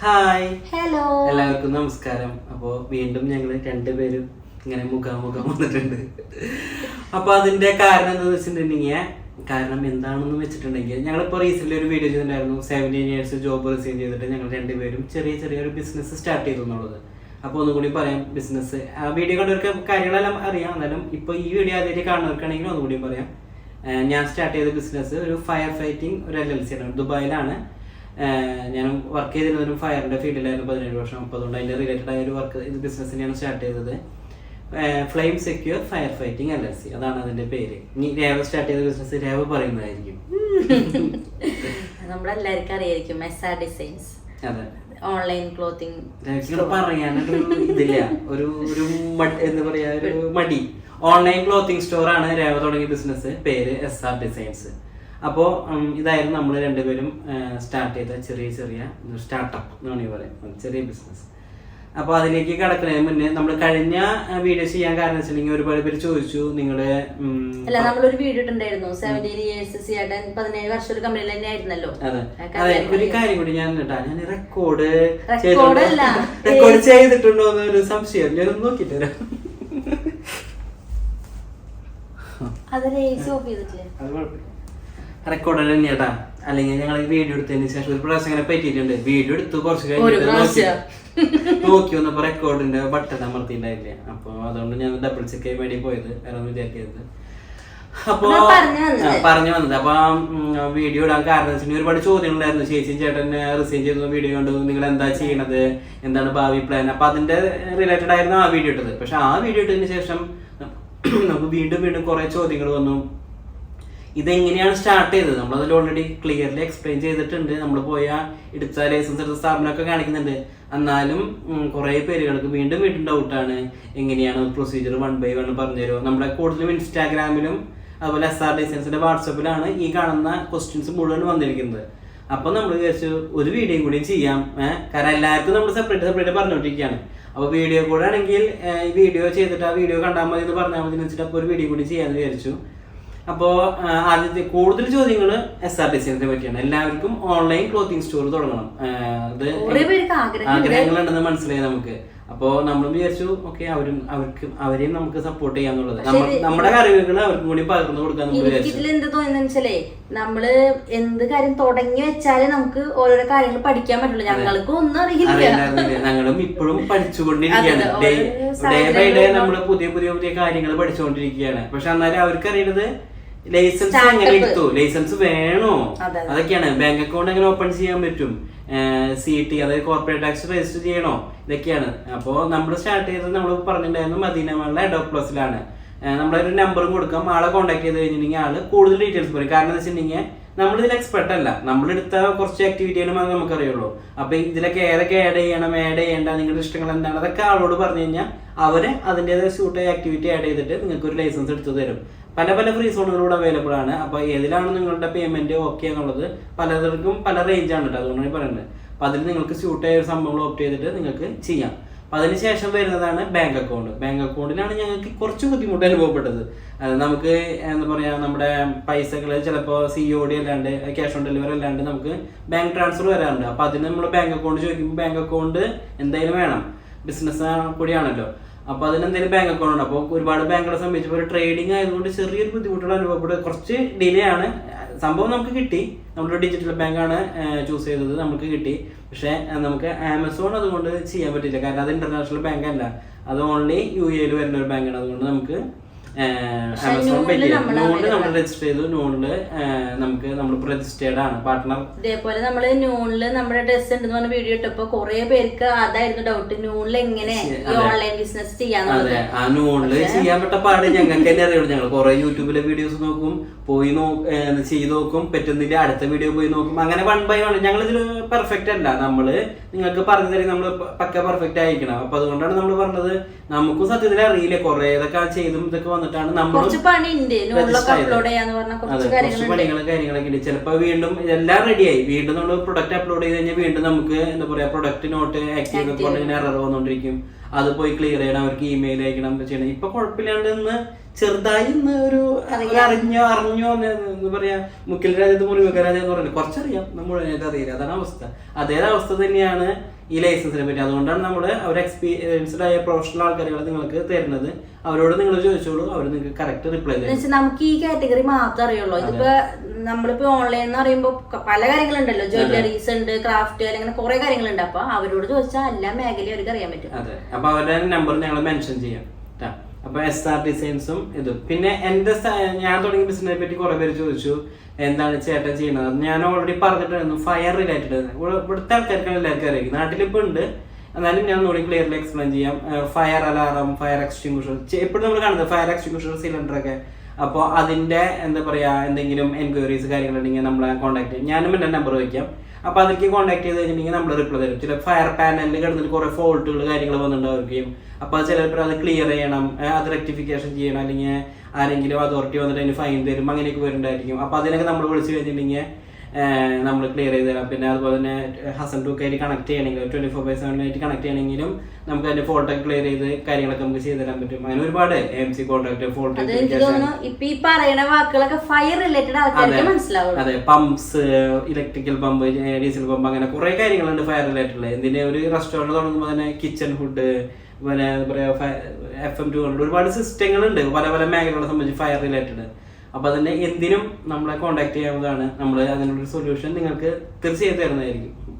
Hi hello എല്ലാവർക്കും നമസ്കാരം. അപ്പോൾ വീണ്ടും ഞങ്ങൾ രണ്ടുപേരും ഇങ്ങനെ മുഖാമുഖം വന്നിട്ടുണ്ട്. അപ്പോൾ അതിന്റെ കാരണം എന്താണെന്ന് വെച്ചിട്ടുണ്ടെങ്കിൽ കാരണം എന്താണെന്ന് വെച്ചിട്ടുണ്ടെങ്കിൽ ഞങ്ങളിപ്പോൾ റീസെന്റ് ഒരു വീഡിയോ ചെയ്തിട്ടുണ്ടായിരുന്നു. സെവന്റീൻ ഇയേഴ്സ് ജോബ് റിസീവ് ചെയ്തിട്ട് ഞങ്ങൾ രണ്ടുപേരും ചെറിയ ചെറിയൊരു ബിസിനസ് സ്റ്റാർട്ട് ചെയ്തു എന്നുള്ളത്. അപ്പോൾ ഒന്നുകൂടി പറയാം ബിസിനസ് ആ വീഡിയോ കണ്ടവർക്ക് കാര്യങ്ങളെല്ലാം അറിയാം. എന്നാലും ഇപ്പോൾ ഈ വീഡിയോ ആദ്യമായിട്ട് കാണുന്നവർക്കാണെങ്കിൽ ഒന്നുകൂടി പറയാം. ഞാൻ സ്റ്റാർട്ട് ചെയ്ത ബിസിനസ് ഒരു ഫയർ ഫൈറ്റിംഗ് ഒരു എൽ എൽ സി ആണ്. ദുബായിലാണ്. ഞാൻ വർക്ക് ചെയ്തിരുന്നത് ഒരു ഫയറിന്റെ ഫീൽഡിലായിരുന്നു പതിനേഴ് വർഷം. അപ്പോൾ അതുകൊണ്ട് അതിന്റെ റിലേറ്റഡ് ആയ ഒരു വർക്ക് ഇത് ബിസിനസ് ഞാൻ സ്റ്റാർട്ട് ചെയ്തത്. Flame secure fire fighting L L C അതാണ് അതിന്റെ പേര്. ഇനി രേവ സ്റ്റാർട്ട് ചെയ്ത ബിസിനസ് രേവ പറയുന്നതായിരിക്കും. നമ്മളെല്ലാവർക്കും അറിയായിരിക്കും എസ് ആർ ഡിസൈൻസ് അതെ ഓൺലൈൻ ക്ലോത്തിങ് പറയാനൊരു ഇതില്ല. ഒരു ഒരു എന്ന് എന്താ പറയാ ഒരു മടി. ഓൺലൈൻ ക്ലോത്തിങ് സ്റ്റോർ ആണ് രേവ തുടങ്ങിയ ബിസിനസ് പേര് എസ് ആർ ഡിസൈൻസ് അപ്പോൾ ഇതായിരുന്നു നമ്മൾ രണ്ടുപേരും സ്റ്റാർട്ട് ചെയ്ത ചെറിയ ചെറിയ സ്റ്റാർട്ടപ്പ് എന്ന് വേണമെങ്കിൽ പറയാം ചെറിയ ബിസിനസ് അപ്പോൾ അതിലേക്ക് കിടക്കുന്നതിന് മുന്നേ നമ്മൾ കഴിഞ്ഞ വീഡിയോ ചെയ്യാൻ കാരണം വെച്ചിട്ടുണ്ടെങ്കിൽ ഒരുപാട് പേര് ചോദിച്ചു നിങ്ങൾ ഉം, അല്ല നമ്മളൊരു വീഡിയോ ഇട്ടുണ്ടായിരുന്നു സെവന്റീൻ ഇയേഴ്സ് സിയാട്ടൻ പതിനേഴ് വർഷം ഒരു കമ്പനിയിൽ തന്നെ ആയിരുന്നല്ലോ അതെ. അതെ കാര്യം ഒരു കാര്യം കൂടി ഞാൻ കേട്ടാ. ഞാൻ റെക്കോർഡ്. റെക്കോർഡ് ചെയ്തിട്ടുണ്ടോ എന്നൊരു സംശയം. ഞാനൊന്ന് നോക്കിട്ട് അതെ അത് ഓഫ് ചെയ്തിട്ടില്ലേ? അത് കുഴപ്പമില്ല. റെക്കോർഡ് തന്നെ ചേട്ടാ അല്ലെങ്കിൽ ഞങ്ങൾ വീഡിയോ എടുത്തതിന് ശേഷം ഒരു പ്രാവശ്യം ഇങ്ങനെ പറ്റിയിട്ടുണ്ട്. വീഡിയോ എടുത്ത് കുറച്ച് കഴിഞ്ഞിട്ട് നോക്കി. വന്നപ്പോ റെക്കോർഡിന്റെ ബട്ടൺ അമർത്തിണ്ടായില്ല അപ്പൊ അതുകൊണ്ട് ഞാൻ ഡബിൾ ചെക്ക് ചെയ്യാൻ വേണ്ടി പോയത്. വേറെ വിചാരിക്കരുത്. അപ്പൊ പറഞ്ഞു വന്നത്. പറഞ്ഞു വന്നത്. അപ്പൊ വീഡിയോ ഇടാൻ കാരണം വെച്ചിട്ടുണ്ടെങ്കിൽ ഒരുപാട് ചോദ്യങ്ങളുണ്ടായിരുന്നു. ചേച്ചി ചേട്ടനെ റിസീവ് ചെയ്യുന്ന വീഡിയോ കണ്ടു. നിങ്ങൾ എന്താ ചെയ്യണത്? എന്താണ് ഭാവി പ്ലാൻ അപ്പൊ അതിന്റെ റിലേറ്റഡ് ആയിരുന്നു ആ വീഡിയോ ഇട്ടത്. പക്ഷെ ആ വീഡിയോ ഇട്ടതിന് ശേഷം നമുക്ക് വീണ്ടും വീണ്ടും കുറെ ചോദ്യങ്ങൾ വന്നു. ഇതെങ്ങനെയാണ് സ്റ്റാർട്ട് ചെയ്തത്? നമ്മളതിൽ ഓൾറെഡി ക്ലിയർലി എക്സ്പ്ലെയിൻ ചെയ്തിട്ടുണ്ട്. നമ്മൾ പോയ എടുത്ത ലൈസൻസ് എടുത്ത സ്ഥാപനമൊക്കെ കാണിക്കുന്നുണ്ട്. എന്നാലും കുറെ പേരുകൾക്ക് വീണ്ടും വീണ്ടും ഡൗട്ടാണ് എങ്ങനെയാണ് പ്രൊസീജിയർ വൺ ബൈ വൺ പറഞ്ഞു പറഞ്ഞുതരുമോ നമ്മുടെ കൂടുതലും ഇൻസ്റ്റാഗ്രാമിലും അതുപോലെ എസ് ആർ ഡിസൈൻസിന്റെ വാട്സപ്പിലാണ് ഈ കാണുന്ന ക്വസ്റ്റ്യൻസ് മുഴുവൻ വന്നിരിക്കുന്നത്. അപ്പൊ നമ്മൾ വിചാരിച്ചു ഒരു വീഡിയോ കൂടി ചെയ്യാം. കാരണം എല്ലാവർക്കും നമ്മൾ സെപ്പറേറ്റ് സെപ്പറേറ്റ് പറഞ്ഞുകൊണ്ടിരിക്കുകയാണ് അപ്പൊ വീഡിയോ കൂടെ ആണെങ്കിൽ വീഡിയോ ചെയ്തിട്ട് ആ വീഡിയോ കണ്ടാൽ മതി എന്ന് പറഞ്ഞാൽ മതി എന്ന് വെച്ചിട്ട് അപ്പോൾ ഒരു വീഡിയോ കൂടി ചെയ്യാന്ന് വിചാരിച്ചു. അപ്പോൾ ആദ്യത്തെ കൂടുതൽ ചോദ്യങ്ങൾ എസ് ആർ ഡിസൈൻസിനെ പറ്റിയാണ്. എല്ലാവർക്കും ഓൺലൈൻ ക്ലോത്തിങ് സ്റ്റോർ തുടങ്ങണം. അത് ആഗ്രഹങ്ങളുണ്ടെന്ന് മനസ്സിലായി നമുക്ക്. അപ്പോ നമ്മൾ വിചാരിച്ചു ഓക്കെ അവരും അവർക്ക് അവരെയും നമുക്ക് സപ്പോർട്ട് ചെയ്യാന്നുള്ളത് നമ്മ- നമ്മുടെ അറിവുകൾ അവർക്കും കൂടി പകർന്നു കൊടുക്കാൻ എന്ത് തോന്നുന്നു വെച്ചാലേ നമ്മൾ എന്ത് കാര്യം തുടങ്ങി വെച്ചാലേ നമുക്ക് ഓരോരോ കാര്യങ്ങൾ പഠിക്കാൻ പറ്റുള്ളൂ. ഞങ്ങൾക്ക് ഒന്നും അറിയില്ല. ഞങ്ങളും ഇപ്പോഴും പഠിച്ചുകൊണ്ടിരിക്കുകയാണ്. ഡേ ബൈ ഡേ നമ്മൾ നമ്മൾ പുതിയ പുതിയ പുതിയ കാര്യങ്ങൾ പഠിച്ചുകൊണ്ടിരിക്കുകയാണ്. പക്ഷെ എന്നാലും അവർക്ക് അറിയുന്നത് ലൈസൻസ്. എങ്ങനെ എടുത്തു. ലൈസൻസ് വേണോ? അതെ, അതെ. അതൊക്കെയാണ്. ബാങ്ക് അക്കൗണ്ട് എങ്ങനെ ഓപ്പൺ ചെയ്യാൻ പറ്റും? സി ടി അതായത് കോർപ്പറേറ്റ് ടാക്സ് രജിസ്റ്റർ ചെയ്യണോ? ഇതൊക്കെയാണ്. അപ്പോൾ നമ്മൾ സ്റ്റാർട്ട് ചെയ്തത് നമ്മൾ പറഞ്ഞിട്ടുണ്ടായിരുന്നു മദീനമള്ള എഡോ പ്ലസിലാണ് നമ്മളെ ഒരു നമ്പറും കൊടുക്കാം. ആളെ കോൺടാക്ട് ചെയ്ത് കഴിഞ്ഞിട്ടുണ്ടെങ്കിൽ ആൾ കൂടുതൽ ഡീറ്റെയിൽസ് പറയും. കാരണം എന്താ വെച്ചിട്ടുണ്ടെങ്കിൽ നമ്മൾ ഇതിൽ എക്സ്പെർട്ട് അല്ല. നമ്മൾ എടുത്ത കുറച്ച് ആക്ടിവിറ്റികളും അത് നമുക്കറിയുള്ളൂ. അപ്പൊ ഇതിലൊക്കെ ഏതൊക്കെ ആഡ് ചെയ്യണം ആഡ് ചെയ്യേണ്ട നിങ്ങളുടെ ഇഷ്ടങ്ങൾ എന്താണ്? അതൊക്കെ ആളോട് പറഞ്ഞു കഴിഞ്ഞാൽ അവർ അതിന്റെതായ സ്യൂട്ടായ ആക്ടിവിറ്റി ആഡ് ചെയ്തിട്ട് നിങ്ങൾക്ക് ഒരു ലൈസൻസ് എടുത്തു തരും. പല പല ഫ്രീ സോണുകളൂടെ അവൈലബിൾ ആണ്. അപ്പോൾ ഏതിലാണ് നിങ്ങളുടെ പേയ്മെന്റ് ഓക്കെ എന്നുള്ളത് പലർക്കും പല റേഞ്ച് ആണ് കേട്ടോ അതുകൊണ്ടാണ് പറയുന്നത് അപ്പൊ അതിൽ നിങ്ങൾക്ക് സ്യൂട്ട് ആയ ഒരു സംഭവങ്ങൾ ഓപ്റ്റ് ചെയ്തിട്ട് നിങ്ങൾക്ക് ചെയ്യാം. അപ്പൊ അതിനുശേഷം വരുന്നതാണ് ബാങ്ക് അക്കൗണ്ട് ബാങ്ക് അക്കൗണ്ടിനാണ് ഞങ്ങൾക്ക് കുറച്ച് ബുദ്ധിമുട്ട് അനുഭവപ്പെട്ടത്. അത് നമുക്ക് എന്താ പറയാ നമ്മുടെ പൈസകൾ ചിലപ്പോൾ സി ഒ ഡി അല്ലാണ്ട് ക്യാഷ് ഓൺ ഡെലിവറി അല്ലാണ്ട് നമുക്ക് ബാങ്ക് ട്രാൻസ്ഫർ വരാറുണ്ട്. അപ്പൊ അതിന് നമ്മൾ ബാങ്ക് അക്കൗണ്ട് ചോദിക്കുമ്പോൾ ബാങ്ക് അക്കൗണ്ട് എന്തായാലും വേണം. ബിസിനസ് കൂടിയാണല്ലോ. അപ്പൊ അതിനെന്തെങ്കിലും ബാങ്ക് അക്കൗണ്ട് ഉണ്ട്? അപ്പോൾ ഒരുപാട് ബാങ്കുകളെ സംബന്ധിച്ച് ഒരു ട്രേഡിംഗ് ആയതുകൊണ്ട് ചെറിയൊരു ബുദ്ധിമുട്ടുകൾ അനുഭവപ്പെടും കുറച്ച് ഡിലേ ആണ്. സംഭവം നമുക്ക് കിട്ടി. നമ്മുടെ ഡിജിറ്റൽ ബാങ്കാണ് ചൂസ് ചെയ്തത്. നമുക്ക് കിട്ടി. പക്ഷേ നമുക്ക് ആമസോൺ അതുകൊണ്ട് ചെയ്യാൻ പറ്റില്ല കാരണം അത് ഇന്റർനാഷണൽ ബാങ്ക് അല്ല. അത് ഓൺലി യു എയിൽ വരുന്ന ഒരു ബാങ്കാണ് അതുകൊണ്ട് നമുക്ക് ആമസോൺ നൂണിൽ നോണിൽ നമ്മൾ രജിസ്റ്റർ ചെയ്തു. നോണിൽ നമുക്ക് നമ്മൾ രജിസ്റ്റേർഡ് ആണ് പാർട്ട്ണർ ഇതേപോലെ നമ്മൾ നോണിൽ നമ്മുടെ ഡ്രസ് ഉണ്ടെന്ന് പറഞ്ഞ വീഡിയോ ഇട്ടപ്പോ കുറെ പേർക്ക് അതായിരുന്നു ഡൗട്ട് ന്യൂണിൽ എങ്ങനെ ഓൺലൈൻ ബിസിനസ് അതെ. ആ നൂണിൽ ചെയ്യാൻ പറ്റ പാട് ഞങ്ങൾക്ക് തന്നെ അറിയുള്ളൂ. ഞങ്ങൾ കുറെ യൂട്യൂബിലെ വീഡിയോസ് നോക്കും പോയി നോ ചെയ്ത് നോക്കും പറ്റുന്നില്ല അടുത്ത വീഡിയോ പോയി നോക്കും. അങ്ങനെ വൺ ബൈ വൺ ഞങ്ങൾ ഇതിൽ പെർഫെക്റ്റ് അല്ല. നമ്മൾ നിങ്ങൾക്ക് പറഞ്ഞു തരും നമ്മൾ പക്ക പെർഫെക്റ്റ് ആയിരിക്കണം. അപ്പൊ അതുകൊണ്ടാണ് നമ്മൾ പറഞ്ഞത്. നമുക്കും സത്യത്തിൽ അറിയില്ല കുറെ ഇതൊക്കെ ചെയ്തും ഇതൊക്കെ വന്നിട്ടാണ് നമ്മൾ കുറച്ച്. അപ്ലോഡ് ചെയ്യാന്ന് പറഞ്ഞ കുറച്ച് കാര്യങ്ങളൊക്കെ ഉണ്ട് ചിലപ്പോ വീണ്ടും എല്ലാം റെഡിയായി വീണ്ടും നമ്മൾ പ്രൊഡക്റ്റ് അപ്ലോഡ് ചെയ്ത് കഴിഞ്ഞാൽ വീണ്ടും നമുക്ക് എന്താ പറയാ പ്രൊഡക്റ്റ് നോട്ട് ആക്റ്റീവ് കൊണ്ട് ഇങ്ങനെ എറർ വന്നോണ്ടിരിക്കും. അത് പോയി ക്ലിയർ ചെയ്യണം അവർക്ക് ഇമെയിൽ അയക്കണം ചെയ്യണം. ഇപ്പൊ കുഴപ്പമില്ലാണ്ട് ഇന്ന് ചെറുതായി ഇന്ന് ഒരു അറിഞ്ഞോ അറിഞ്ഞോ എന്ന് എന്താ പറയാ മുക്കിൽ രാജ്യത്ത് മുറിവെക്കാൻ രാജ്യം എന്ന് പറയുന്നത് കുറച്ചറിയാം. നമ്മൾ അറിയില്ല. അതാണ് അവസ്ഥ. അതേ അവസ്ഥ തന്നെയാണ് ഈ ലൈസൻസിനെ പറ്റി. അതുകൊണ്ടാണ് നമ്മൾ അവർ എക്സ്പീരിയൻസ്ഡ് ആയ പ്രൊഫഷണൽ ആൾക്കാരുകൾ നിങ്ങൾക്ക് തരുന്നത്. അവരോട് നിങ്ങൾ ചോദിച്ചോളൂ. അവർ നിങ്ങൾക്ക് കറക്റ്റ് റിപ്ലൈ തരും. നമുക്ക് ഈ കാറ്റഗറി മാത്രമേ അറിയുള്ളൂ. ഇതിപ്പോ നമ്മളിപ്പോ ഓൺലൈൻ എന്ന് പറയുമ്പോ പല കാര്യങ്ങളുണ്ടല്ലോ. ജ്വല്ലറീസ് ഉണ്ട് ക്രാഫ്റ്റ് അല്ലെങ്കിൽ കുറെ കാര്യങ്ങളുണ്ട്. അപ്പൊ അവരോട് ചോദിച്ചാൽ എല്ലാ മേഖലയും അവർക്ക് അറിയാൻ പറ്റും. അതെ. അപ്പൊ അവരുടെ നമ്പർ ഞങ്ങൾ മെൻഷൻ ചെയ്യാം. അപ്പൊ എസ് ആർ ഡിസൈൻസും ഇതും. പിന്നെ എന്റെ ഞാൻ തുടങ്ങിയ ബിസിനസിനെ പറ്റി കുറെ പേര് ചോദിച്ചു എന്താണ് ചേട്ടൻ ചെയ്യുന്നത് ഞാൻ ഓൾറെഡി പറഞ്ഞിട്ടുണ്ടായിരുന്നു ഫയർ റിലേറ്റഡ് ഇവിടുത്തെ ആൾക്കാർക്ക് എല്ലാവർക്കും അറിയാം. നാട്ടിലിപ്പോ ഉണ്ട്. എന്നാലും ഞാൻ ഒന്നുകൂടി ക്ലിയർലി എക്സ്പ്ലെയിൻ ചെയ്യാം. ഫയർ അലാറം ഫയർ എക്സ്റ്റിംഗ്വിഷർ എപ്പോഴും നമ്മൾ കാണുന്നത് ഫയർ എക്സ്റ്റിംഗ്വിഷർ സിലിണ്ടർ ഒക്കെ. അപ്പോൾ അതിന്റെ എന്താ പറയാ എന്തെങ്കിലും എൻക്വയറീസ് കാര്യങ്ങളുണ്ടെങ്കിൽ നമ്മളെ കോൺടാക്ട് ചെയ്യാം. ഞാനും എന്റെ നമ്പർ വയ്ക്കാം. അപ്പൊ അതിലേക്ക് കോൺടാക്ട് ചെയ്ത് കഴിഞ്ഞിട്ടുണ്ടെങ്കിൽ നമ്മൾ റിപ്ലൈ തരും. ചില ഫയർ പാനലിൽ കിടന്നിട്ട് കുറേ ഫോൾട്ടുകൾ കാര്യങ്ങൾ വന്നിട്ടുണ്ടാവുകയും അപ്പോൾ ചിലപ്പോൾ അത് ക്ലിയർ ചെയ്യണം അത് റെക്ടിഫിക്കേഷൻ ചെയ്യണം അല്ലെങ്കിൽ ആരെങ്കിലും അതോറിറ്റി വന്നിട്ട് അതിന് ഫൈൻ തരും അങ്ങനെയൊക്കെ വരുന്നുണ്ടായിരിക്കും. അപ്പോൾ അതിനൊക്കെ നമ്മൾ വിളിച്ചു കഴിഞ്ഞിട്ടുണ്ടെങ്കിൽ നമ്മൾ ക്ലിയർ ചെയ്ത് തരാം. പിന്നെ അതുപോലെ തന്നെ ഹസൻ ടു കയ്യിൽ കണക്ട് ചെയ്യണമെങ്കിൽ ട്വന്റി ഫോർ ബൈ സെവൻ ആയിട്ട് കണക്ട് ചെയ്യണമെങ്കിലും നമുക്ക് അതിന്റെ ഫോൾട്ടൊക്കെ ക്ലിയർ ചെയ്ത് കാര്യങ്ങളൊക്കെ നമുക്ക് ചെയ്ത് തരാൻ പറ്റും. അങ്ങനെ ഒരുപാട് എം സി കോൺട്രാക്ട് ഫോൾട്ട് ഇപ്പൊ ഈ പറയുന്ന വാക്കുകളൊക്കെ ഫയർ റിലേറ്റഡ് ആൾക്കാർക്ക് മനസ്സിലാവുള്ളൂ. അതെ pumps electrical pump diesel pump അങ്ങനെ കുറെ കാര്യങ്ങളുണ്ട് ഫയർ റിലേറ്റഡ് ഇതിന്റെ ഒരു റെസ്റ്റോറന്റ് തുടങ്ങുമ്പോൾ തന്നെ കിച്ചൺ ഫുഡ് പിന്നെ പറയാ എഫ് എം ടു ഹൺഡ്രഡ് ഒരുപാട് സിസ്റ്റങ്ങളുണ്ട് പല പല മേഖലകളെ സംബന്ധിച്ച് ഫയർ റിലേറ്റഡ് അപ്പൊ അതിന്റെ എന്തിനും നമ്മളെ കോൺടാക്ട് ചെയ്യാവുന്നതാണ്. നമ്മൾ അതിനുള്ള സൊല്യൂഷൻ നിങ്ങൾക്ക് തീർച്ചയായും തരുന്നതായിരിക്കും.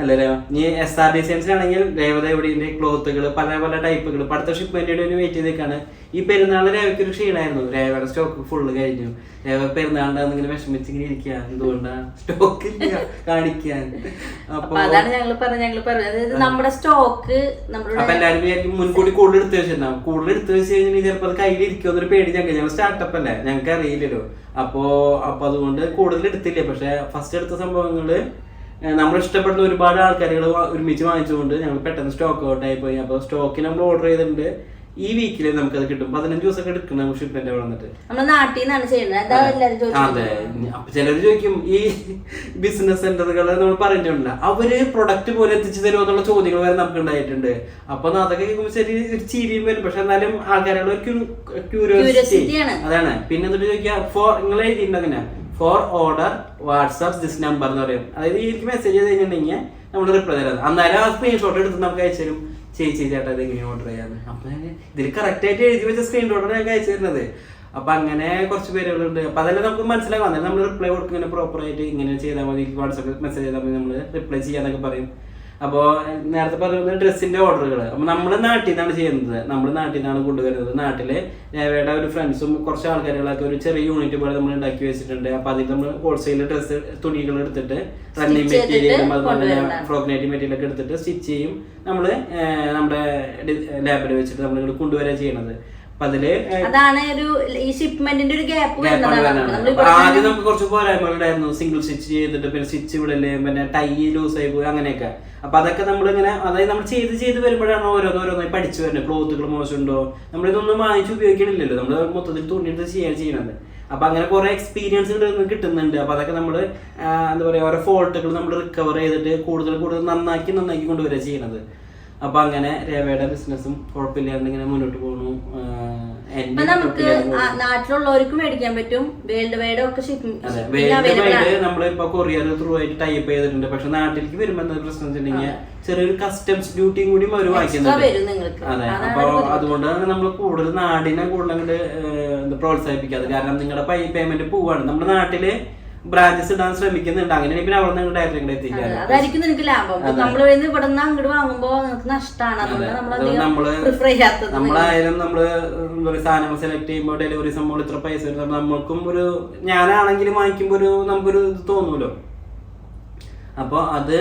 അല്ലല്ലോ? ഇനി എസ് ആർ ഡിസൈൻസിലാണെങ്കിൽ രേവത എവിടെയുണ്ട് ക്ലോത്തുകൾ പല പല ടൈപ്പുകൾ അടുത്ത ഷിപ്മെന്റിന് വേണ്ടി വെയിറ്റ് ചെയ്തേക്കാണ്. ഈ പെരുന്നാൾ രേവയ്ക്ക് ഒരു ക്ഷീണമായിരുന്നു. രേവയുടെ സ്റ്റോക്ക് ഫുള്ള് കഴിഞ്ഞു. രേവ പെരുന്നാളിന്റെ ഇങ്ങനെ വിഷമിച്ചിങ്ങനെ ഇരിക്കുക. എന്തുകൊണ്ടാ? സ്റ്റോക്ക് കാണിക്കാൻ. അപ്പൊ അതാണ് ഞങ്ങൾ പറഞ്ഞത്. ഞങ്ങൾ പറഞ്ഞത് നമ്മുടെ സ്റ്റോക്ക് അപ്പൊ എല്ലാവരും വിചാരിക്കും മുൻകൂട്ടി കൂടുതൽ എടുത്ത് വെച്ചിട്ടുണ്ടാവും. കൂടുതൽ എടുത്ത് വെച്ച് കഴിഞ്ഞാൽ ചിലപ്പോൾ അത് കയ്യിൽ ഇരിക്കുമെന്നൊരു പേടി ഞങ്ങൾ ഞങ്ങൾ സ്റ്റാർട്ടപ്പ് അല്ലേ? ഞങ്ങൾക്ക് അറിയില്ലല്ലോ അപ്പോ അപ്പൊ അതുകൊണ്ട് കൂടുതൽ എടുത്തില്ലേ. പക്ഷെ ഫസ്റ്റ് എടുത്ത സംഭവങ്ങൾ നമ്മൾ ഇഷ്ടപ്പെടുന്ന ഒരുപാട് ആൾക്കാരുകൾ ഒരുമിച്ച് വാങ്ങിച്ചുകൊണ്ട് ഞങ്ങൾ പെട്ടെന്ന് സ്റ്റോക്ക് ഔട്ട് ആയി പോയി അപ്പോൾ സ്റ്റോക്ക് നമ്മൾ ഓർഡർ ചെയ്തിട്ടുണ്ട്. ഈ വീക്കിൽ നമുക്കത് കിട്ടും. പതിനഞ്ച് ദിവസമൊക്കെ എടുക്കണം ഷിപ്മെന്റ് വന്നിട്ട്. നമ്മുടെ നാട്ടിൽ നിന്നാണ് ചെയ്യുന്നത്. അതാ. അതെ. അപ്പൊ ചിലർ ചോദിക്കും ഈ ബിസിനസ് സെന്ററുകൾ നമ്മൾ പറഞ്ഞിട്ടുണ്ട്. അവർ പ്രൊഡക്റ്റ് പോലെ എത്തിച്ചു തരുമോ എന്നുള്ള ചോദ്യങ്ങൾ വരെ നമുക്ക് ഉണ്ടായിട്ടുണ്ട്. അപ്പൊ അതൊക്കെ കേൾക്കുമ്പോൾ ശരി ഒരു ചിരിയും വരും. പക്ഷെ എന്നാലും ആൾക്കാരുടെ ഒരു ക്യൂരിയോസിറ്റി. അതാണ്. പിന്നെ എന്നിട്ട് ചോദിക്കുക ഫോർ നിങ്ങൾ എഴുതിയിട്ടുണ്ട് അങ്ങനെ? For order WhatsApp this number എന്ന് പറയും. അതായത് ഈ മെസ്സേജ് ചെയ്ത് കഴിഞ്ഞിട്ടുണ്ടെങ്കിൽ നമ്മൾ റിപ്ലൈ തരാം. അന്നേരം ആ സ്ക്രീൻഷോട്ട് എടുത്ത് നമുക്ക് അയച്ചു തരും. ചേച്ചി ചേട്ടാ ഇത് എങ്ങനെയാണ് ഓർഡർ ചെയ്യാന്ന്. അപ്പൊ ഇതിൽ കറക്റ്റ് ആയിട്ട് എഴുതി വെച്ച സ്ക്രീൻഷോട്ടാണ് ഞങ്ങൾക്ക് അയച്ചു തരുന്നത്. അപ്പൊ അങ്ങനെ കുറച്ച് പേരുകളുണ്ട്. അപ്പൊ അതെല്ലാം നമുക്ക് മനസ്സിലാക്കാം അന്നേരം നമ്മൾ റിപ്ലൈ കൊടുക്കും ഇങ്ങനെ പ്രോപ്പർ ആയിട്ട് ഇങ്ങനെ ചെയ്താൽ മതി. വാട്സാപ്പിൽ മെസ്സേജ് ചെയ്താൽ മതി. നമ്മൾ റിപ്ലൈ ചെയ്യാന്നൊക്കെ പറയും. അപ്പോൾ നേരത്തെ പറയുന്നത് ഡ്രസ്സിന്റെ ഓർഡറുകൾ അപ്പോൾ നമ്മൾ നാട്ടിൽ നിന്നാണ് ചെയ്യുന്നത്. നമ്മൾ നാട്ടിൽ നിന്നാണ് കൊണ്ടുവരുന്നത്. നാട്ടിൽ രേവയുടെ ഒരു ഫ്രണ്ട്സും കുറച്ച് ആൾക്കാരുകളൊക്കെ ഒരു ചെറിയ യൂണിറ്റ് പോലെ നമ്മൾ ഉണ്ടാക്കി വെച്ചിട്ടുണ്ട്. അപ്പോൾ അതിൽ നമ്മൾ ഹോൾസെയിൽ ഡ്രസ്സ് തുണികൾ എടുത്തിട്ട് റണ്ണിങ് മെറ്റീരിയലും അതുപോലെ തന്നെ ഫ്രോക്ക് നൈറ്റി മെറ്റീരിയൽ ഒക്കെ എടുത്തിട്ട് സ്റ്റിച്ച് ചെയ്യും. നമ്മൾ നമ്മുടെ ലാബിൽ വെച്ചിട്ട് നമ്മൾ കൊണ്ടുവരിക ചെയ്യണത്. അതാണ് ഒരു ഈ ഷിപ്മെന്റിന്റെ ഒരു ഗ്യാപ്പ് വരുന്നത്. ആദ്യം നമുക്ക് കുറച്ച് പോരായ്മകളുണ്ടായിരുന്നു സിംഗിൾ സ്റ്റിച്ച് ചെയ്തിട്ട് പിന്നെ സ്റ്റിച്ച് വിടൽ പിന്നെ ടൈ ലൂസ് ആയി പോയി അങ്ങനെയൊക്കെ. അപ്പൊ അതൊക്കെ നമ്മളിങ്ങനെ അതായത് നമ്മൾ ചെയ്ത് ചെയ്ത് വരുമ്പോഴാണ് ഓരോന്ന് ഓരോന്നായി പഠിച്ചു വരുന്നത്. ക്ലോത്തുകൾ മോശമുണ്ടോ? നമ്മളിതൊന്നും വാങ്ങിച്ചു ഉപയോഗിക്കണില്ലല്ലോ. നമ്മൾ മൊത്തത്തിൽ തുണിയെടുത്ത് ചെയ്യാൻ ചെയ്യണത് അപ്പൊ അങ്ങനെ കുറെ എക്സ്പീരിയൻസ് കിട്ടുന്നുണ്ട്. അപ്പൊ അതൊക്കെ നമ്മൾ എന്താ പറയാ ഓരോ ഫോൾട്ടുകൾ നമ്മൾ റിക്കവർ ചെയ്തിട്ട് കൂടുതൽ കൂടുതൽ നന്നാക്കി നന്നാക്കി കൊണ്ടുവരിക ചെയ്യണത് അപ്പൊ അങ്ങനെ രേവയുടെ ബിസിനസ്സും കുഴപ്പമില്ലാണ്ട് ഇങ്ങനെ മുന്നോട്ട് പോകണു ഇപ്പൊ നമുക്ക് നാട്ടിലുള്ളവർക്കും മേടിക്കാൻ പറ്റും. വേൾഡ് വൈഡ് ഒക്കെ വേൾഡ് നമ്മളിപ്പോ കൊറിയർ ത്രൂ ആയിട്ട് ടൈപ്പ് ചെയ്തിട്ടുണ്ട്. പക്ഷെ നാട്ടിലേക്ക് വരുമ്പോ എന്താ പ്രശ്നം വെച്ചിട്ടുണ്ടെങ്കിൽ ചെറിയൊരു കസ്റ്റംസ് ഡ്യൂട്ടിയും കൂടി അവർ നിങ്ങൾക്ക്. അതെ അപ്പൊ. അതുകൊണ്ടാണ് നമ്മൾ കൂടുതൽ നാടിനെ കൂടുതൽ അങ്ങോട്ട് പ്രോത്സാഹിപ്പിക്കാതെ കാരണം നിങ്ങളുടെ പേയ്മെന്റ് പോവാണ്. നമ്മുടെ നാട്ടിൽ ബ്രാഞ്ചസ് ഇടാൻ ശ്രമിക്കുന്നുണ്ട്. അങ്ങനെ പിന്നെ അവിടെ നിന്ന് ഡയറക്റ്റ് ഇങ്ങോട്ട് അതെ, എത്തിക്കാൻ അതായിരിക്കും നിനക്ക് ലാഭം. നമ്മൾ ഇവിടെ നിന്ന് അങ്ങോട്ട് വാങ്ങുമ്പോ നിനക്ക് നഷ്ടമാണ് അതുകൊണ്ട് നമ്മൾ നമ്മളായാലും നമ്മൾ പറയുക സാധനങ്ങൾ സെലക്ട് ചെയ്യുമ്പോൾ ഡെലിവറി സംഭവം ഇത്ര പൈസ നമ്മൾക്കും ഒരു ഞാനാണെങ്കിലും വാങ്ങിക്കുമ്പോൾ ഒരു നമുക്കൊരു ഇത് തോന്നൂലോ? അപ്പോൾ അത്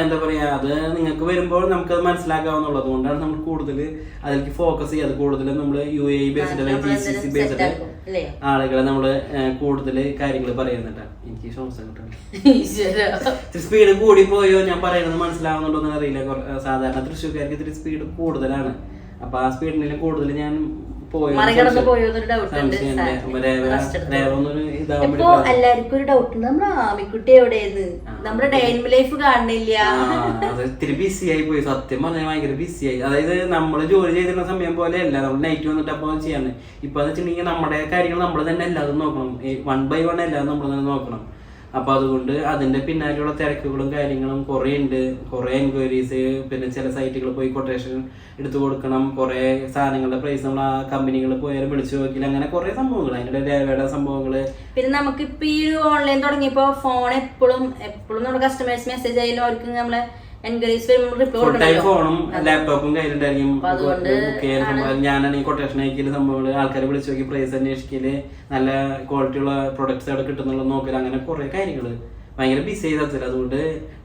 എന്താ പറയുക അത് നിങ്ങൾക്ക് വരുമ്പോൾ നമുക്കത് മനസ്സിലാക്കാവുന്നുള്ളത് കൊണ്ടാണ് നമ്മൾ കൂടുതൽ അതിലേക്ക് ഫോക്കസ് ചെയ്യാതെ കൂടുതൽ നമ്മൾ യു എ ബേസ്ഡ് അല്ലെങ്കിൽ ജി സി സി ബേസ്ഡ് ആളുകളെ നമ്മൾ കൂടുതൽ കാര്യങ്ങൾ പറയുന്നുണ്ട്. എനിക്ക് ശ്വാസം കിട്ടുന്നു. സ്പീഡ് കൂടി പോയോ ഞാൻ പറയുന്നത് മനസ്സിലാവുന്നുണ്ടോ എന്ന് അറിയില്ല സാധാരണ തൃശ്ശൂർക്കാർക്ക് ഇത്തിരി സ്പീഡ് കൂടുതലാണ്. അപ്പൊ ആ സ്പീഡിനെല്ലാം കൂടുതൽ ഞാൻ മറികടന്ന് ഡൗട്ട് ഉണ്ട് ഇപ്പൊ എല്ലാവർക്കും ഒരു ഡൗട്ട് ഉണ്ട്. നമ്മുടെ ആമിക്കുട്ടി എവിടെയെന്ന്? നമ്മുടെ ഡൈൻ ലൈഫ് കാണുന്നില്ല ഇത്തിരി ബിസി ആയി പോയി. സത്യം പറഞ്ഞാൽ ഭയങ്കര ബിസി ആയി. അതായത് നമ്മൾ ജോലി ചെയ്തിരുന്ന സമയം പോലെ അല്ല നമ്മൾ നൈറ്റ് വന്നിട്ട് അപ്പോൾ ചെയ്യാണ്. ഇപ്പൊ വെച്ചിട്ടുണ്ടെങ്കിൽ നമ്മുടെ കാര്യങ്ങൾ നമ്മൾ തന്നെ എല്ലാതും നോക്കണം. വൺ ബൈ വൺ എല്ലാതും നമ്മൾ തന്നെ നോക്കണം. അപ്പൊ അതുകൊണ്ട് അതിന്റെ പിന്നാലെയുള്ള തിരക്കുകളും കാര്യങ്ങളും കുറേ ഉണ്ട്. കുറേ എൻക്വയറീസ് പിന്നെ ചില സൈറ്റുകൾ പോയി കൊട്ടേഷൻ എടുത്തു കൊടുക്കണം. കുറേ സാധനങ്ങളുടെ പ്രൈസ് നമ്മൾ ആ കമ്പനികൾ പോയാലും വിളിച്ചു നോക്കില്ല അങ്ങനെ കുറേ സംഭവങ്ങൾ. അതിന്റെ രേവയുടെ സംഭവങ്ങൾ പിന്നെ നമുക്ക് ഇപ്പൊ ഈ ഓൺലൈൻ തുടങ്ങിയപ്പോ ഫോൺ എപ്പോഴും എപ്പോഴും നമ്മുടെ കസ്റ്റമേഴ്സ് മെസ്സേജ് ആയാലും അവർക്ക് നമ്മളെ ലാപ്ടോപ്പും കയ്യിലുണ്ടായിരിക്കും. ഞാനാണെങ്കിൽ കൊട്ടേഷൻ അയക്കൽ സംഭവങ്ങൾ. ആൾക്കാരെ വിളിച്ചു നോക്കി പ്രൈസ് അന്വേഷിക്കൽ നല്ല ക്വാളിറ്റി ഉള്ള പ്രൊഡക്ട്സ് അവിടെ കിട്ടുന്നുള്ള നോക്കൽ അങ്ങനെ കുറെ കാര്യങ്ങൾ. ഭയങ്കര ബിസി ആയി സത്യത്തിൽ. അതുകൊണ്ട്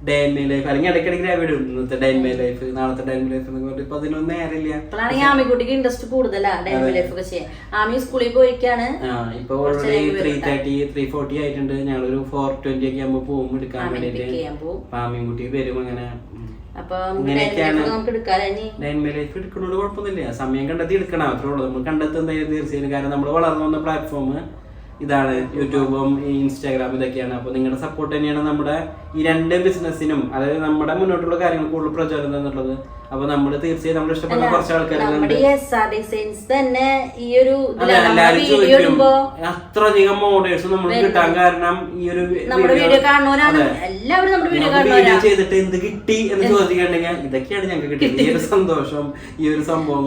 ഡേ ഇൻ മൈ ലൈഫ് അല്ലെങ്കിൽ ഇടയ്ക്കിടയ്ക്ക് രാവിലെ ഇടും ഇന്നത്തെ ഡേ മൈ ലൈഫ് നാളത്തെ ഡേ മൈ ലൈഫ് എന്നൊക്കെ പറഞ്ഞിട്ട് ഇപ്പൊ അതിനൊന്നും നേരമില്ല. ഇപ്പോഴാണെങ്കിൽ ആമിക്കുട്ടിക്ക് ഇൻട്രസ്റ്റ് കൂടുതലാ ഡൈൻ ലൈഫ് ഒക്കെ ചെയ്യാൻ. ആമി സ്കൂളിൽ പോയിരിക്കാണ്. ഇപ്പൊ already three thirty three forty ആയിട്ടുണ്ട്. ഞങ്ങളൊരു ഫോർ ട്വന്റി ഒക്കെ ആകുമ്പോൾ പോകും എടുക്കാൻ വേണ്ടിയിട്ട്. ചെയ്യാൻ പോവും വരും അങ്ങനെ. എടുക്കണോട് കുഴപ്പമൊന്നുമില്ല. സമയം കണ്ടെത്തി എടുക്കണം. അത്രേ ഉള്ളൂ. നമ്മൾ കണ്ടെത്തുന്നതായിരുന്നു തീർച്ചയായും കാരണം നമ്മൾ വളർന്നു വന്ന പ്ലാറ്റ്ഫോം ഇതാണ് യൂട്യൂബും ഈ ഇൻസ്റ്റാഗ്രാം ഇതൊക്കെയാണ്. അപ്പോൾ നിങ്ങളുടെ സപ്പോർട്ട് തന്നെയാണ് നമ്മുടെ ഈ രണ്ട് ബിസിനസ്സിനും അതായത് നമ്മുടെ മുന്നോട്ടുള്ള കാര്യങ്ങൾ കൂടുതൽ പ്രചോദനം എന്നുള്ളത് അപ്പൊ നമ്മൾ തീർച്ചയായും നമ്മൾ ഇഷ്ടപ്പെടുന്ന കുറച്ച് ആൾക്കാരുണ്ട് ആർ തന്നെ ഈ ഒരു അത്രയധികം മോഡേഴ്സ് നമ്മൾ കിട്ടാൻ കാരണം ഈ ഒരു വീഡിയോ ചെയ്തിട്ട് എന്ത് കിട്ടി എന്ന് ചോദിക്കണ്ടെങ്കിൽ ഇതൊക്കെയാണ് ഞങ്ങൾക്ക് കിട്ടിയത്. ഈ ഒരു സന്തോഷം ഈ ഒരു സംഭവം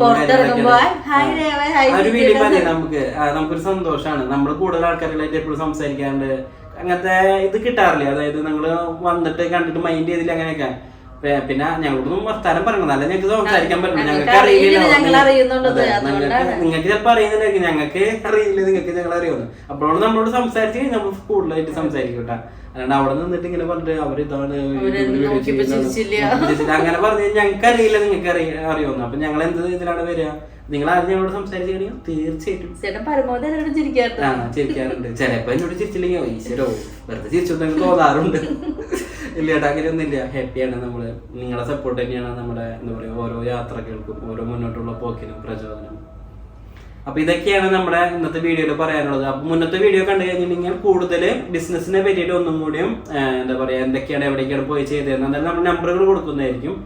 ഒരു വീഡിയോ നമുക്ക് നമുക്കൊരു സന്തോഷമാണ്. നമ്മൾ കൂടുതൽ ആൾക്കാരുമായിട്ട് എപ്പോഴും സംസാരിക്കാണ്ട് അങ്ങനത്തെ ഇത് കിട്ടാറില്ല? അതായത് നിങ്ങൾ വന്നിട്ട് കണ്ടിട്ട് മൈൻഡ് ചെയ്തില്ല അങ്ങനെയൊക്കെ. പിന്നെ ഞങ്ങളോടൊന്നും വർത്താനം പറയണം നല്ല ഞങ്ങൾക്ക് സംസാരിക്കാൻ പറ്റില്ല. ഞങ്ങൾക്ക് അറിയില്ല. നിങ്ങൾക്ക് ചിലപ്പോൾ അറിയുന്നുണ്ടായിരിക്കും. ഞങ്ങൾക്ക് അറിയില്ല. നിങ്ങൾക്ക് ഞങ്ങൾ അറിയുന്നു അപ്പോഴാണ് നമ്മളോട് സംസാരിച്ച് കഴിഞ്ഞാൽ നമ്മൾ കൂടുതലായിട്ട് സംസാരിക്കും കേട്ടോ. അല്ലാണ്ട് അവിടെ നിന്നിട്ട് ഇങ്ങനെ പറഞ്ഞിട്ട് അവരിതാണ് അവർ നോക്കിയപ്പോ അങ്ങനെ പറഞ്ഞു ഞങ്ങൾക്ക് അറിയില്ല നിങ്ങൾക്ക് അറിയുന്നു അപ്പൊ ഞങ്ങൾ എന്ത് ഇതിലാണ് വരിക? നിങ്ങൾ ആദ്യം എന്നോട് സംസാരിച്ചു തീർച്ചയായിട്ടും. ചേട്ടൻ പരമാവധി ആ ചിരിക്കാറുണ്ട്. ചിലപ്പോ എന്നോട് ചിരിച്ചില്ലെങ്കിൽ ഈശ്വരോ വെറുതെ ചിരിച്ചു തോന്നാറുണ്ട്. ഇല്ല ചേട്ടാ അങ്ങനെയൊന്നും ഇല്ല ഹാപ്പിയാണ് നമ്മൾ. നിങ്ങളെ സപ്പോർട്ട് തന്നെയാണ് നമ്മുടെ എന്താ പറയാ ഓരോ യാത്രകൾക്കും ഓരോ മുന്നോട്ടുള്ള പോക്കിനും പ്രചോദനം. അപ്പൊ ഇതൊക്കെയാണ് നമ്മുടെ ഇന്നത്തെ വീഡിയോയിൽ പറയാനുള്ളത്. അപ്പൊ മുന്നത്തെ വീഡിയോ കണ്ടു കഴിഞ്ഞിട്ടുണ്ടെങ്കിൽ കൂടുതൽ ബിസിനസിനെ പറ്റിയിട്ട് ഒന്നും കൂടിയും എന്താ പറയാ എന്തൊക്കെയാണ് എവിടേക്കാണ് പോയി ചെയ്തതെന്ന് എന്തായാലും നമ്മൾ നമ്പറുകൾ കൊടുക്കുന്നതായിരിക്കും.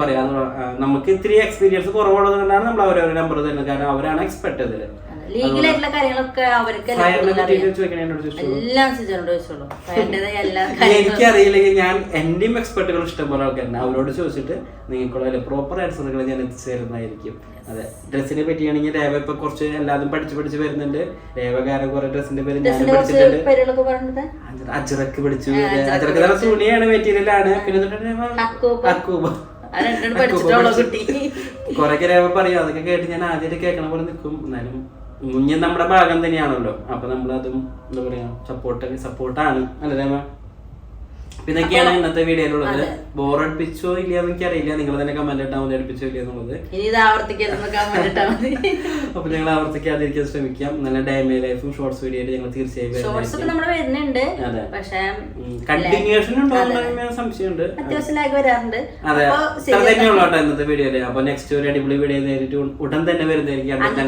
പറയാം. നമുക്ക് ഇത്തിരി എക്സ്പീരിയൻസ് കുറവുള്ളത് കൊണ്ടാണ് നമ്മൾ അവരവരുടെ നമ്പർ തരുന്നത്. കാരണം അവരാണ് എക്സ്പെർട്ട് ഇതിൽ. ലീഗലായിട്ടുള്ള കാര്യങ്ങളൊക്കെ അവർക്ക് എല്ലാം ചോദിച്ചോളൂ എനിക്കറിയില്ലെങ്കിൽ ഞാൻ എന്റെയും എക്സ്പെർട്ടുകൾ ഇഷ്ടംപോലെ ആൾക്കാരുണ്ട്. അവരോട് ചോദിച്ചിട്ട് നിങ്ങൾക്കുള്ള പ്രോപ്പർ ആൻസറുകൾ ഞാൻ എത്തിച്ചേരുന്നതായിരിക്കും അതെ. ഡ്രസ്സിനെ പറ്റിയാണെങ്കിൽ രേവ ഇപ്പൊ കുറച്ച് എല്ലാതും പഠിച്ച് പഠിച്ച് വരുന്നുണ്ട്. രേവകാരൻ കുറെ ഡ്രസ്സിന്റെ പേര് ഞാൻ പഠിച്ചിട്ടുണ്ട്. പേരുകളൊക്കെ പഠിച്ചു അജ- അജ്രക്ക് പിടിച്ചു. അജ്രക്ക് തന്നെ തുണിയാണ് മെറ്റീരിയലാണ് പിന്നെ രേവ? അക്കൂബ. കൊറേ രേവ പറയും. അതൊക്കെ കേട്ട് ഞാൻ ആദ്യമായിട്ട് കേൾക്കണ പോലെ നിൽക്കും. എന്നാലും കുഞ്ഞ് നമ്മുടെ ഭാഗം തന്നെയാണല്ലോ. അപ്പൊ നമ്മളതും എന്താ പറയാ സപ്പോർട്ട് സപ്പോർട്ടാണ് അല്ലേ ഇതൊക്കെയാണ് ഇന്നത്തെ വീഡിയോയിലുള്ളത്. ബോറടിപ്പിച്ചോ ഇല്ലയെന്ന് എനിക്കറിയില്ല നിങ്ങൾ തന്നെ കമന്റ് ഇട്ടാൽ മതി അടുപ്പിച്ചോ ഇല്ല എന്നുള്ളത്. ഇനി ഇത് കമന്റ് ഇട്ടാ മതി. അപ്പൊ ഞങ്ങൾ ആവർത്തിക്കാതിരിക്കാൻ ശ്രമിക്കാം. നല്ല ഡൈമേ ലൈഫും ഷോർട്സ് വീഡിയോ ആയിട്ട് ഞങ്ങൾ തീർച്ചയായും ഷോർട്സ് ഒക്കെ നമ്മൾ വരുന്നുണ്ട്. അതെ. കണ്ടിന്യൂഷൻ ഉണ്ടോ എന്ന് സംശയമുണ്ട്. അത്യാവശ്യം ലാഗ് വരാറുണ്ട്. അതെ. അപ്പൊ അത്ര തന്നെയുള്ളൂ കേട്ടോ ഇന്നത്തെ വീഡിയോ അപ്പൊ നെക്സ്റ്റ് ഒരു അടിപൊളി വീഡിയോ നേരിട്ട് ഉടൻ തന്നെ വരുന്നതായിരിക്കും. Until